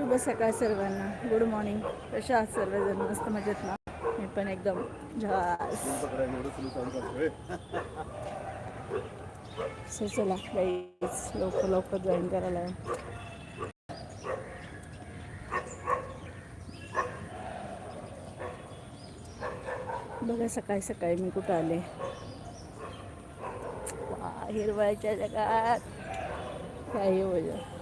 शुभ सकाळ सर्वांना. गुड मॉर्निंग कशा आहात सर्वजण? मस्त मजेत ना? मी पण एकदम सो चला गाईज लवकर लवकर जॉईन करायला. बघा सकाळी सकाळी मी कुठं आले? वा, जगात. काही वजन?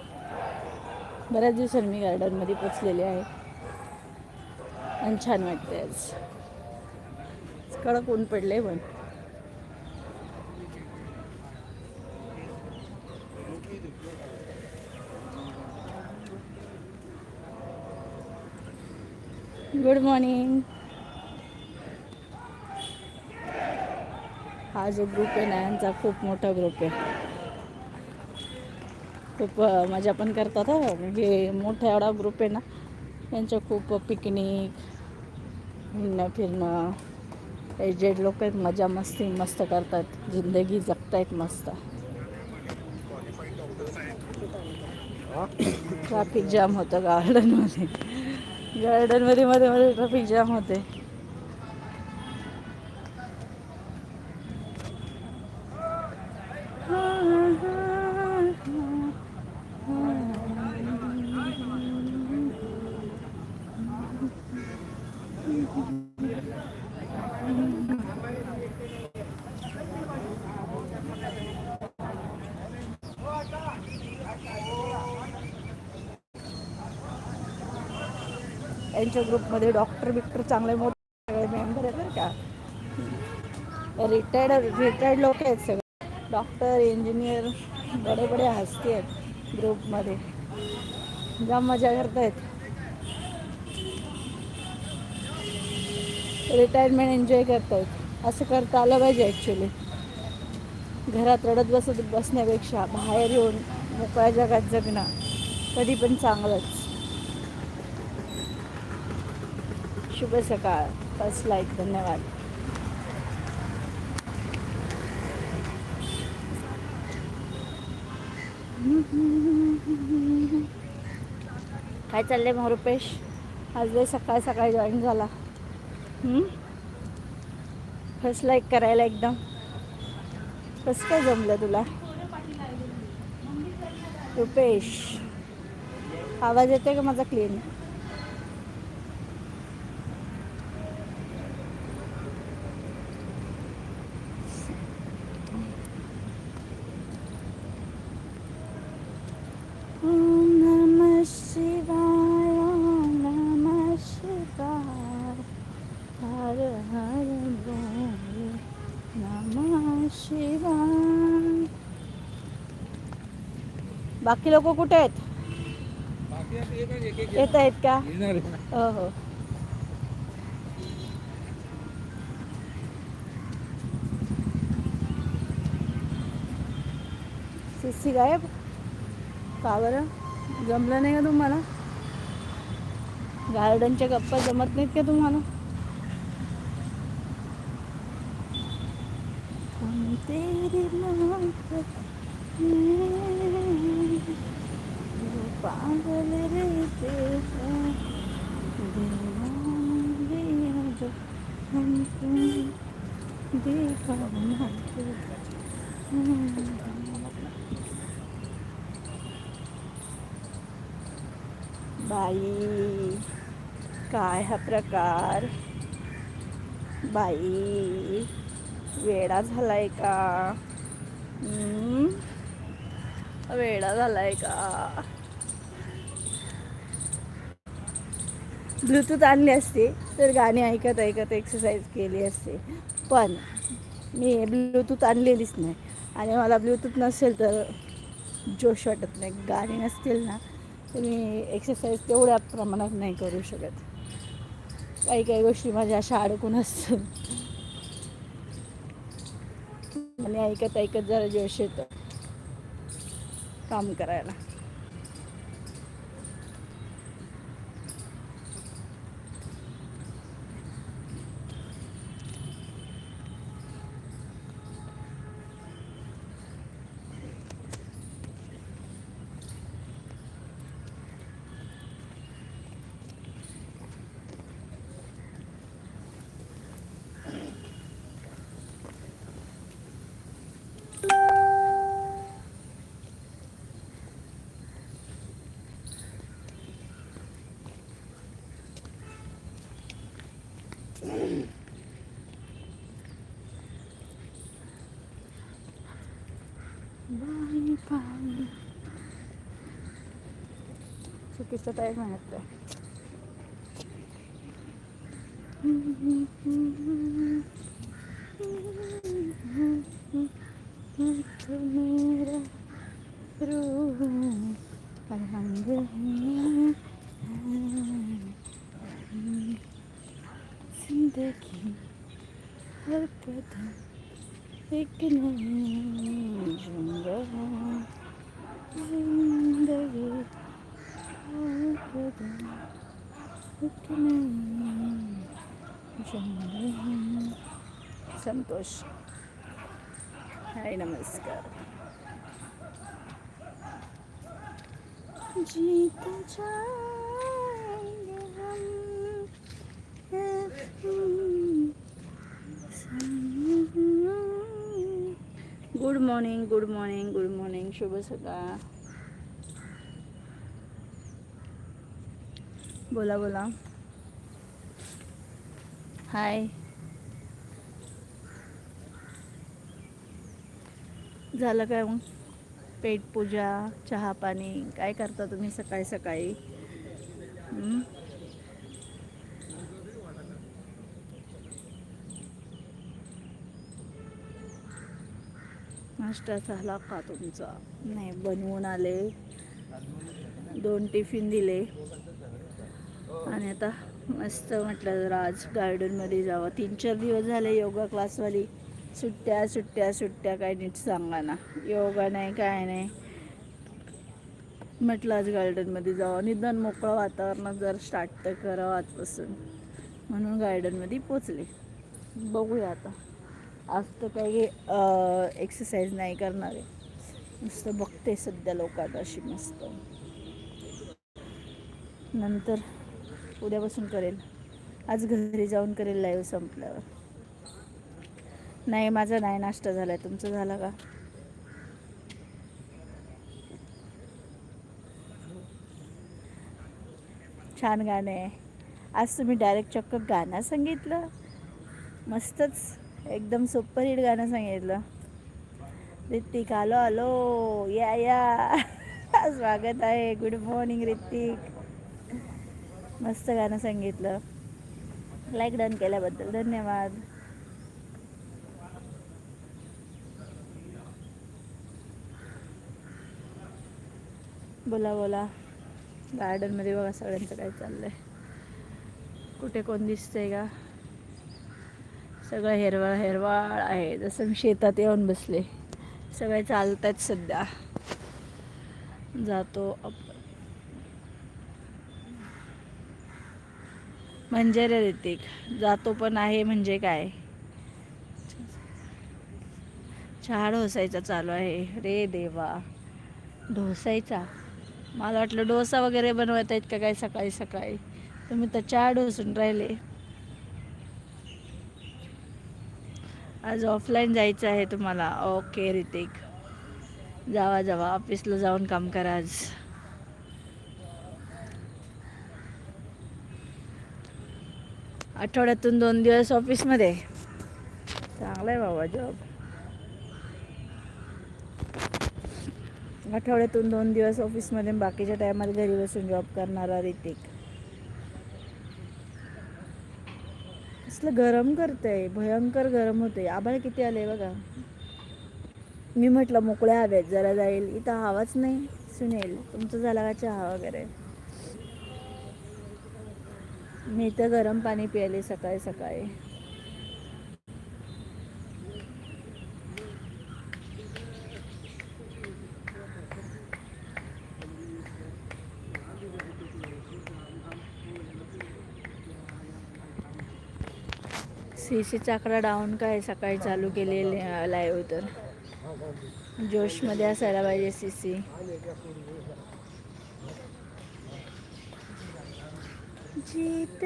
बऱ्याच दिवसांनी मी गार्डनमध्ये पोचलेले आहे. आणि छान वाटते आज. कडक ऊन पडले पण. गुड मॉर्निंग हा जो ग्रुप आहे ना यांचा खूप मोठा ग्रुप आहे. खूप मजा पण करतात हे. म्हणजे मोठा एवढा ग्रुप आहे ना त्यांच्या खूप पिकनिक हिंडणं फिरणं एजेड लोक आहेत मजा मस्ती मस्त करतात. जिंदगी जगतायत मस्त. ट्रॅफिक जाम होतं गार्डनमध्ये गार्डनमध्ये मध्ये मध्ये ट्रॅफिक जाम होते. यांच्या ग्रुपमध्ये डॉक्टर बिक्टर चांगले मोठे सगळे मेंबर आहेत बरं का. रिटायर्ड रिटायर्ड लोक आहेत सगळे. डॉक्टर इंजिनियर बडे बडे हस्ती आहेत ग्रुपमध्ये. जाम मजा करतायत. रिटायरमेंट एन्जॉय करतायत. असं करता आलं पाहिजे ॲक्च्युली घरात रडत बसत बसण्यापेक्षा बाहेर येऊन मोकळ्या जगात जगणं कधी पण चांगलंच. शुभ सकाळ. फर्स्ट लाईक धन्यवाद. काय चाललंय मग रुपेश? आज लय सकाळ सकाळी जॉईन झाला. फर्स्ट लाईक करायला एकदम. कसं काय जमलं तुला? रुपेश आवाज येतोय का माझा क्लीन बाकी लोक कुठे आहेत? येत आहेत का? हो हो. सिस्सी गायब? का बरं? जमलं नाही का तुम्हाला? गार्डनच्या गप्पा जमत नाहीत का तुम्हाला? तेरी पागल रे देखा बाई काय हा प्रकार? बाई वेडा झालाय का? वेळा झालाय का? ब्लूटूथ आणली असते तर गाणी ऐकत ऐकत एक्सरसाइज केली असते. पण मी ब्लूटूथ आणलेलीच नाही. आणि मला ब्लूटूथ नसेल तर जोश वाटत नाही. गाणी नसतील ना तर मी एक्सरसाइज तेवढ्या प्रमाणात नाही करू शकत. काही काही गोष्टी माझ्या अशा अडकून असतात. आणि ऐकत ऐकत जरा जोश येतं. काम करायला. बाई पाणी चुकीचं काय म्हणत आहे मेरा रूह रंग है जिंदगी हर कदम एक नई जुम्बा जिंदगी हर कदम एक नई जुम्बा संतोष हाय नमस्कार जीत जाएंगे हम good morning good morning good morning शुभ सकाळ बोला बोला हाय झालं काय मग? पेट पूजा चहा पाणी काय करता तुम्ही सकाळी सकाळी? नाश्ता झाला का तुमचा? नाही बनवून आले. दोन टिफिन दिले. आणि आता मस्त म्हटलं जरा आज गार्डनमध्ये जावं. तीन चार दिवस झाले योगा क्लासवाली सुट्ट्या सुट्ट्या सुट्ट्या काय नीट सांगा ना. योगा नाही काय नाही. म्हटलं आज गार्डनमध्ये जावं. निदान मोकळं वातावरणात जर स्टार्ट तर करावं आजपासून. म्हणून गार्डनमध्ये पोचले. बघूया आता. आज तर काही एक्सरसाइज नाही करणार आहे. नुसतं बघते सध्या लोकात अशी मस्त. नंतर उद्यापासून करेल. आज घरी जाऊन करेल लाईव्ह संपल्यावर. नाही माझा नाही नाश्ता झाला आहे तुमचं झाला का? छान गाणं आहे. आज तुम्ही डायरेक्ट चक्क गाणं सांगितलं. मस्तच. एकदम सुपर हिट गाणं सांगितलं. ऋतिक आलो आलो. या या. स्वागत आहे. गुड मॉर्निंग ऋतिक मस्त गाणं सांगितलं. लाईक डन केल्याबद्दल धन्यवाद. बोला बोला. गार्डनमध्ये बघा सगळ्यांचं काय चाललंय. कुठे कोण दिसतंय का? सगळं हिरवळ हिरवाळ आहे. जसं मी शेतात येऊन बसले. सगळे चालत आहेत सध्या. जातो आपण. म्हणजे रे ऋतिक जातो पण आहे म्हणजे काय? चहा ढोसायचा चालू आहे. रे देवा. ढोसायचा? मला वाटलं डोसा वगैरे बनवत आहेत का काय सकाळी सकाळी? तुम्ही तर चहा डोसून राहिले. आज ऑफलाईन जायचं आहे तुम्हाला. ओके रितिक. जावा जावा. ऑफिसला जाऊन काम करा आज. आठवड्यातून दोन दिवस ऑफिसमध्ये चांगला आहे बाबा जॉब आठवड्यातून दोन दिवस ऑफिसमध्ये बाकीच्या टायमात घरी बसून जॉब करणारा ऋतिक असलं गरम करतंय भयंकर गरम होतंय. आभाळ किती आले बघा. मी म्हटलं मोकळ्या हव्यात जरा जाईल. इथं हवाच नाही. सुनेल तुमचं झाला का चहा वगैरे? मी तर गरम पाणी प्यायले सकाळी सकाळी. सी सीचा आकडा डाऊन काय सकाळी चालू केलेले लाईव्ह तर. जोशमध्ये असायला पाहिजे सी सी. जीत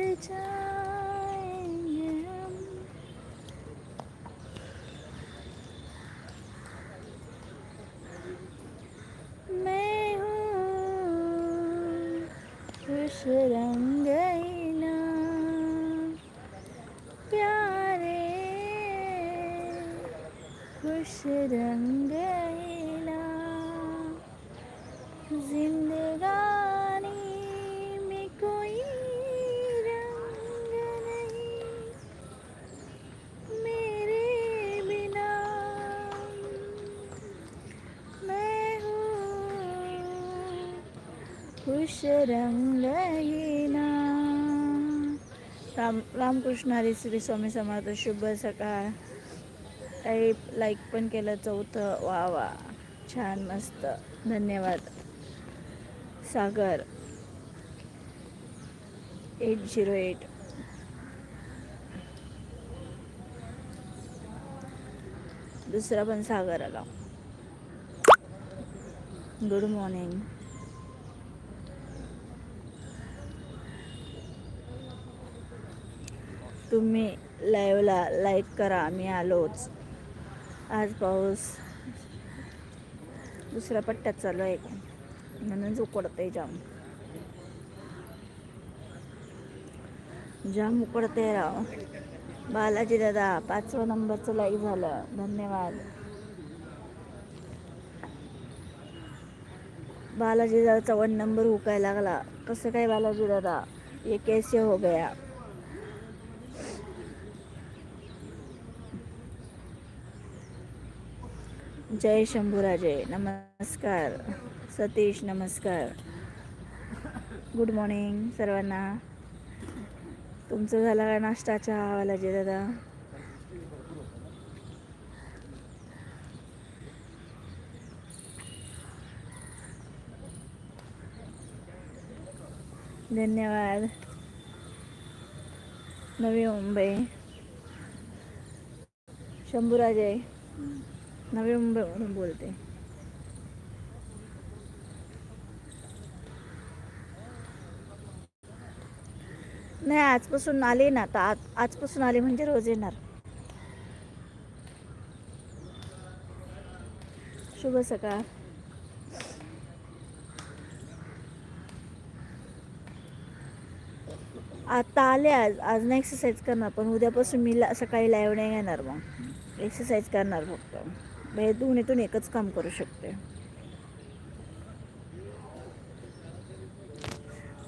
मैं हूँ खुश रंग खुश रंग ना जिंदगानी में कोई रंग नहीं मेरे बिना मैं हूँ खुश रंग ये राम रामकृष्ण हरी श्री स्वामी समर्थ शुभ सकाळ टाईप लाईक पण केलं चौथं वा वा. छान मस्त. धन्यवाद. सागर. एट झिरो एट दुसरा पण सागर आला. गुड मॉर्निंग तुम्ही लाईव्हला लाईक करा मी आलोच. आज पाऊस. दुसऱ्या पट्ट्यात चालू आहे. म्हणूनच उकडते जाम. जाम उकडते राव. बालाजी दादा पाचवा नंबरचं लाईक झालं. धन्यवाद. बालाजी दादाचा वन नंबर हुकायला लागला. कसं काय बालाजी दादा? ये कैसे हो गया. जय शंभूराजे. नमस्कार. सतीश नमस्कार. गुड मॉर्निंग सर्वांना. तुमचं झाला का नाश्ता चहा जे दादा? धन्यवाद. नवी मुंबई. शंभूराजे. नवी मुंबईवरून बोलते. नाही आजपासून आले ना आता आज आजपासून आले म्हणजे रोज येणार. शुभ सकाळ. आता आले आज आज नाही एक्सरसाइज करणार पण उद्यापासून मी ला सकाळी लाईव्ह नाही येणार मग. एक्सरसाइज करणार फक्त. म्हणजे दोन्हीतून एकच काम करू शकते.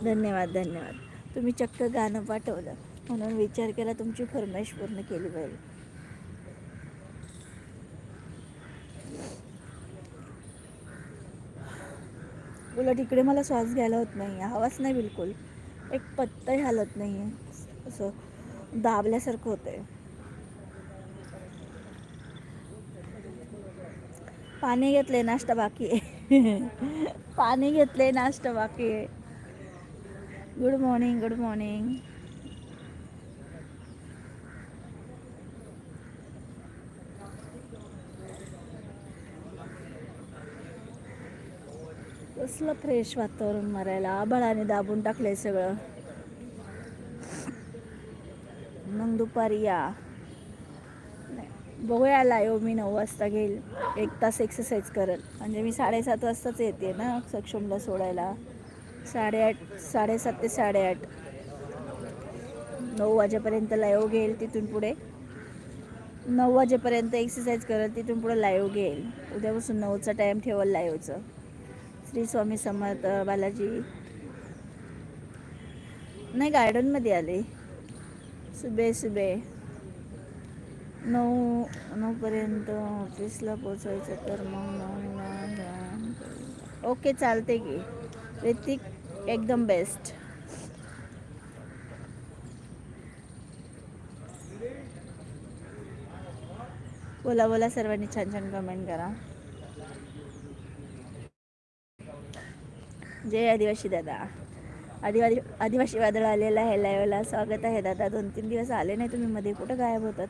धन्यवाद धन्यवाद. तुम्ही चक्क गाणं पाठवलं. म्हणून विचार केला तुमची फरमाईश पूर्ण केली पाहिजे. उलट इकडे मला श्वास घ्यायला होत नाही. हवाच नाही बिलकुल. एक पत्ताही हलत नाही. आहे असं दाबल्यासारखं होतं आहे पाणी घेतले नाश्ता बाकी आहे. पाणी घेतले नाश्ता बाकी आहे. गुड मॉर्निंग गुड मॉर्निंग कसलं फ्रेश वातावरण मारायला. आभाळाने दाबून टाकलंय सगळं. मग दुपारी या. बघूया लाईव्ह मी नऊ वाजता घेईल. एक तास एक्सरसाइज करेल. म्हणजे मी साडेसात वाजताच येते ना सक्षमला सोडायला. साडेआठ साडेसात ते साडेआठ. नऊ वाजेपर्यंत लाईव्ह घेईल तिथून पुढे. नऊ वाजेपर्यंत एक्सरसाइज करेल तिथून पुढे लाईव्ह घेईल. उद्यापासून नऊचा टाईम ठेवल लाईव्हचं श्री स्वामी समर्थ बालाजी. नाही गार्डनमध्ये आले. सुबे सुबे. नऊ नऊपर्यंत ऑफिसला पोचायचं तर मग नऊ ओके चालते की. ऋतिक एकदम बेस्ट बोला बोला सर्वांनी छान छान कमेंट करा. जय आदिवासी दादा. आदिवासी आदिवासी वादळ आलेला आहे लाईव्हला स्वागत आहे दादा. दोन तीन दिवस आले नाही तुम्ही मध्ये. कुठं गायब होतात?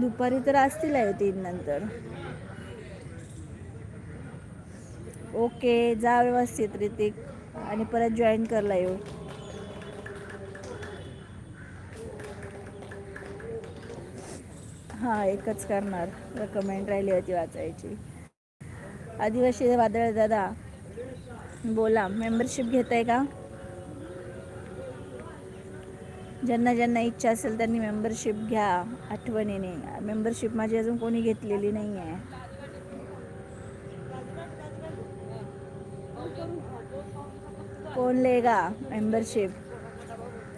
दुपारी तर असतील आहे तीन नंतर. ओके जा व्यवस्थित ऋतिक आणि परत जॉईन करला येऊ. हां एकच करणार. रेकमेंड राहिली होती वाचायची. आदिवासी वादळ दादा बोला मेंबरशिप घेत आहे का? ज्यांना ज्यांना इच्छा असेल त्यांनी मेंबरशिप घ्या आठवणीने. मेंबरशिप माझी अजून कोणी घेतलेली नाही आहे कौन लेगा मेंबरशिप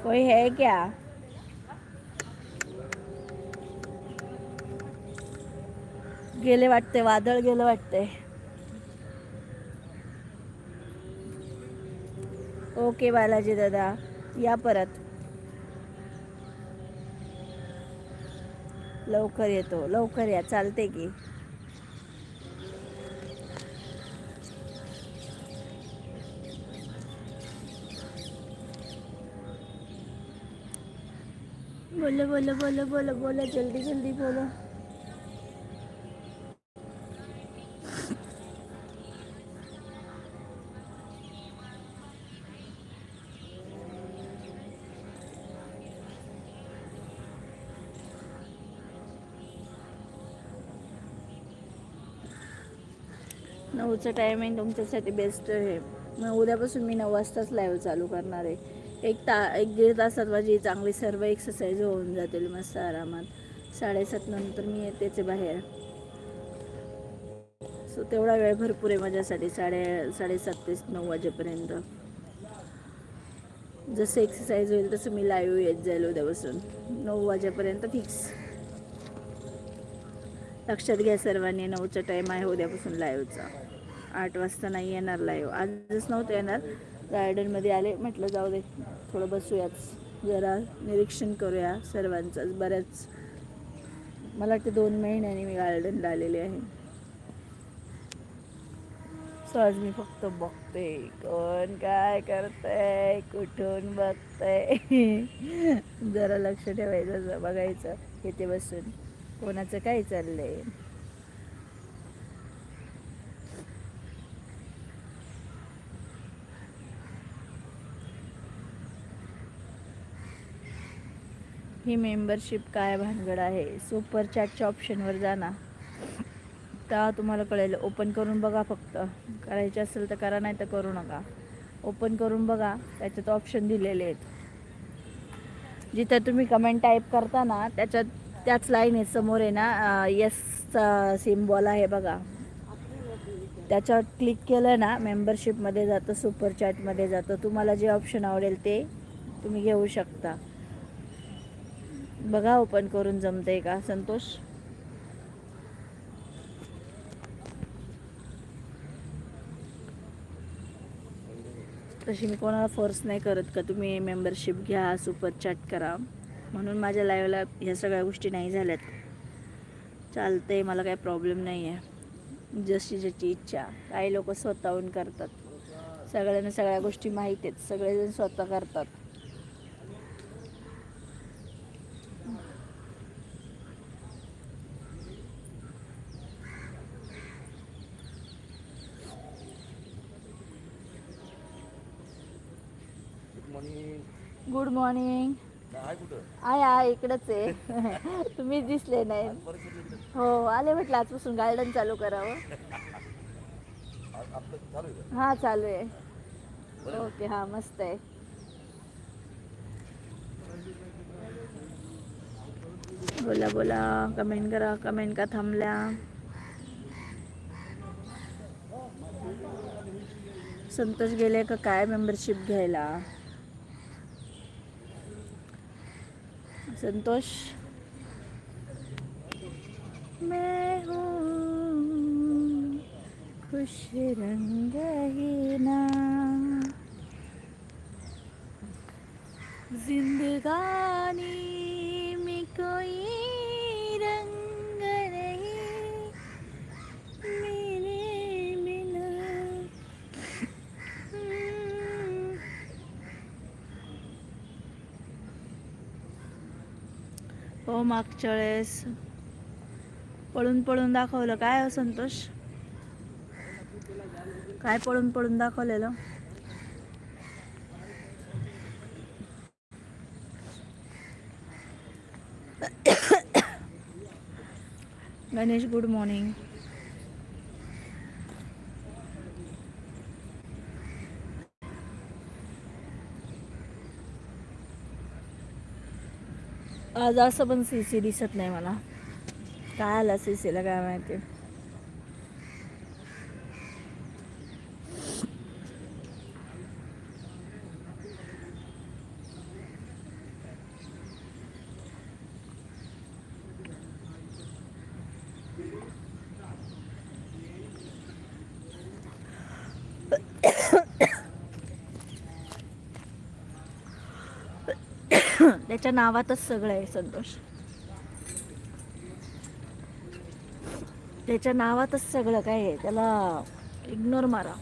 कोई है क्या? गेले वाटते वादळ गेलं वाटते. ओके बालाजी दादा या परत. लवकर येतो लवकर या चालते की. बोलो बोलो बोलो बोलो बोलो जल्दी जल्दी बोलो. नऊचं टायमिंग तुमच्यासाठी बेस्ट आहे. मग उद्यापासून मी नऊ वाजताच लाईव्ह चालू करणार आहे. एक ता एक दीड तासात माझी चांगली सर्व एक्सरसाइज होऊन जातील मस्त आरामात. साडेसात नंतर मी येतेच बाहेर. सो तेवढा वेळ भरपूर आहे माझ्यासाठी साडे साडेसात ते नऊ वाजेपर्यंत. जसं एक्सरसाइज होईल तसं मी लाईव्ह येत जाईल उद्यापासून. नऊ वाजेपर्यंत फिक्स लक्षात घ्या सर्वांनी नऊचा टाईम आहे उद्यापासून लाईव्हचा आठ वाजता नाही येणार लाईव्ह आजच नव्हतं येणार. गार्डनमध्ये आले. म्हटलं जाऊ दे थोडं बसूयाच जरा निरीक्षण करूया सर्वांचंच बऱ्याच मला वाटतं दोन महिन्याने मी गार्डनला आलेले आहे. सो आज मी फक्त बघते कोण काय करतंय कुठून बघतंय. जरा लक्ष ठेवायचं बघायचं इथे बसून. कोणाचं काय चाललंय? ही मेंबरशिप काय भानगड आहे? सुपर चॅटच्या ऑप्शनवर जा ना. तुम्हाला कळेल ओपन करून बघा फक्त. करायचे असेल तर करा नाही तर करू नका. ओपन करून बघा त्याच्यात ऑप्शन दिलेले आहेत. जिथं तुम्ही कमेंट टाईप करता ना त्याच्यात त्याच लाईन आहे समोर आहे ना येसचा सिम्बॉल आहे बघा. त्याच्यावर क्लिक केलं ना मेंबरशिपमध्ये जातं सुपर चॅटमध्ये जातं. तुम्हाला जे ऑप्शन आवडेल ते तुम्ही घेऊ शकता. बघा ओपन करून जमतंय का? संतोष? तशी मी कोणाला फोर्स नाही करत का? तुम्ही मेंबरशिप घ्या सुपर चॅट करा. म्हणून माझ्या लाईव्हला ह्या सगळ्या गोष्टी नाही झाल्यात. चालतंय मला काही प्रॉब्लेम नाही आहे जशी ज्याची इच्छा. काही लोक स्वतःहून करतात. सगळ्यांना सगळ्या गोष्टी माहीत आहेत. सगळेजण स्वतः करतात गुड मॉर्निंग आहे आहे आहे इकडंच आहे. तुम्ही दिसले नाही. हो आले म्हटलं आजपासून गार्डन चालू करावं? हां चालू आहे. ओके हां मस्त आहे. बोला बोला कमेंट करा कमेंट का थांबल्या? संतोष गेले का काय मेंबरशिप घ्यायला? संतोष. मैं हूँ खुश रंग ही ना जिंदगानी में कोई रंग नहीं मेरे बिना हम्म. हो मागच्या वेळेस पळून पळून दाखवलं. काय हो संतोष? काय पळून पळून दाखवलेलं? गणेश गुड मॉर्निंग आज असं पण सी सी दिसत नाही मला. काय आला सी सीला काय माहिती. त्याच्या नावातच सगळं आहे संतोष. त्याच्या नावातच सगळं काय आहे त्याला इग्नोर मारा.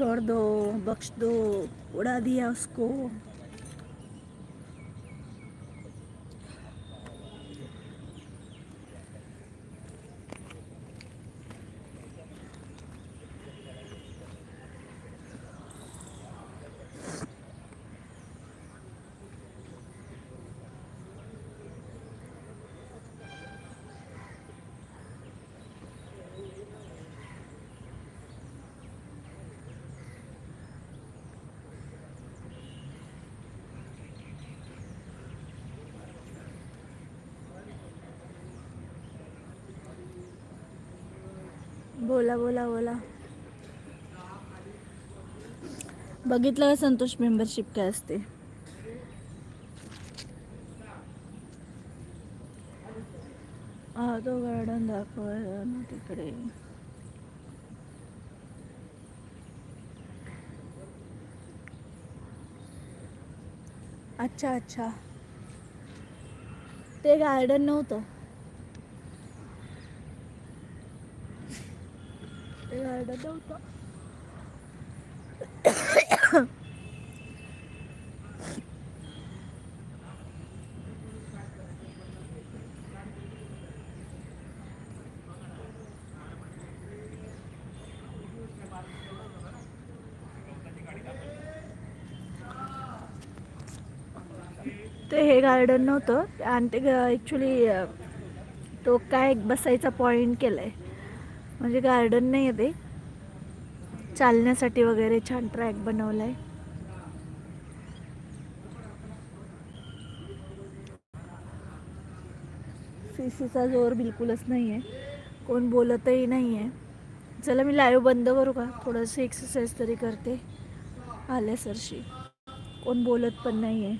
छोड़ दो बख्श दो उड़ा दिया उसको। बोला बोला बोला. बघितलं का संतोष मेंबरशिप काय असते? हा तो गार्डन दाखवायला ना तिकडे. अच्छा अच्छा. ते गार्डन नव्हतं. ते गार्डन ते हे गार्डन नव्हतं. आणि ते ॲक्च्युली तो काय बसायचा पॉईंट केला आहे म्हणजे गार्डन नाही आहे ते. चालण्यासाठी वगैरे छान ट्रॅक बनवला आहे सी सीचा जोर बिलकुलच नाही आहे कोण बोलतही नाही आहे चला मी लाईव्ह बंद करू का? थोडंसं एक्सरसाइज तरी करते. आल्या सरशी. कोण बोलत पण नाही आहे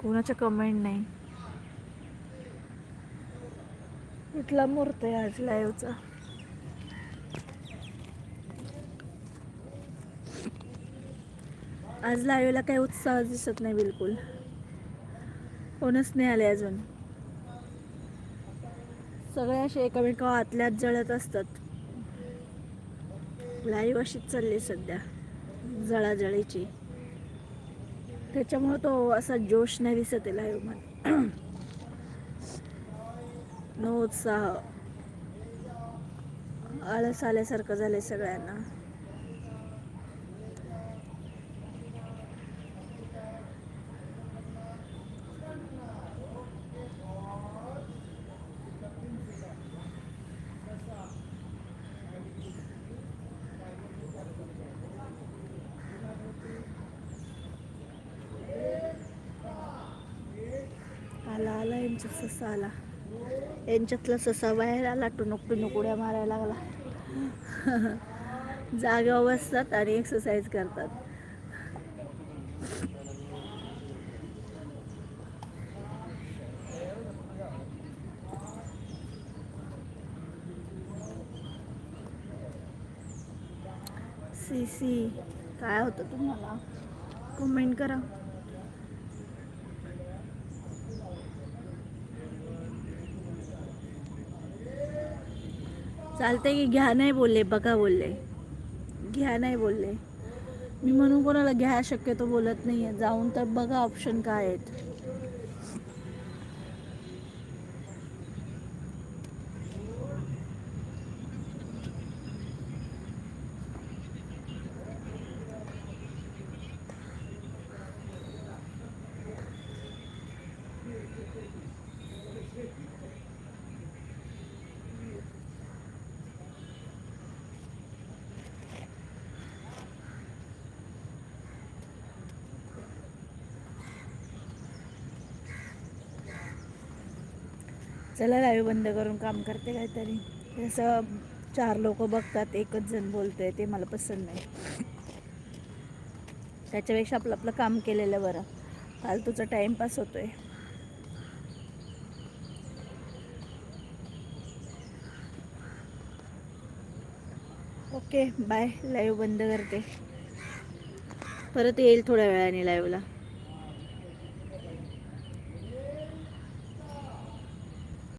कोणाच्या कमेंट नाही. कुठला मुहूर्त आहे आज लाईव्हचा आज लाईव्हला काही उत्साह दिसत नाही बिलकुल. कोणच नाही आले अजून. सगळे असे एकामेका आतल्यात जळत असतात. लाईव्ह अशीच चालली सध्या जळाजळीची. त्याच्यामुळे तो असा जोश नाही दिसत आहे लाईव्हमध्ये नो उत्साह. आळस आल्यासारखं झालं सगळ्यांना. ससा आला. यांच्यातला ससा बाहेर आला टुनुक टुनुक उड्या मारायला लागला. जागे बसतात आणि एक्सरसाइज करतात. सी सी काय होतं तुम्हाला? कमेंट करा. चालते की घ्या नाही बोलले बघा बोलले. घ्या नाही बोलले. मी म्हणून कोणाला घ्या शक्यतो बोलत नाही आहे जाऊन तर बघा ऑप्शन काय आहेत. चला लाईव्ह बंद करून काम करते काहीतरी. असं चार लोक बघतात एकच जण बोलतोय ते मला पसंत नाही. त्याच्यापेक्षा आपलं आपलं काम केलेलं बरं. फालतूचा टाईमपास होतोय. ओके बाय लाईव्ह बंद करते. परत येईल थोड्या वेळाने लाईव्हला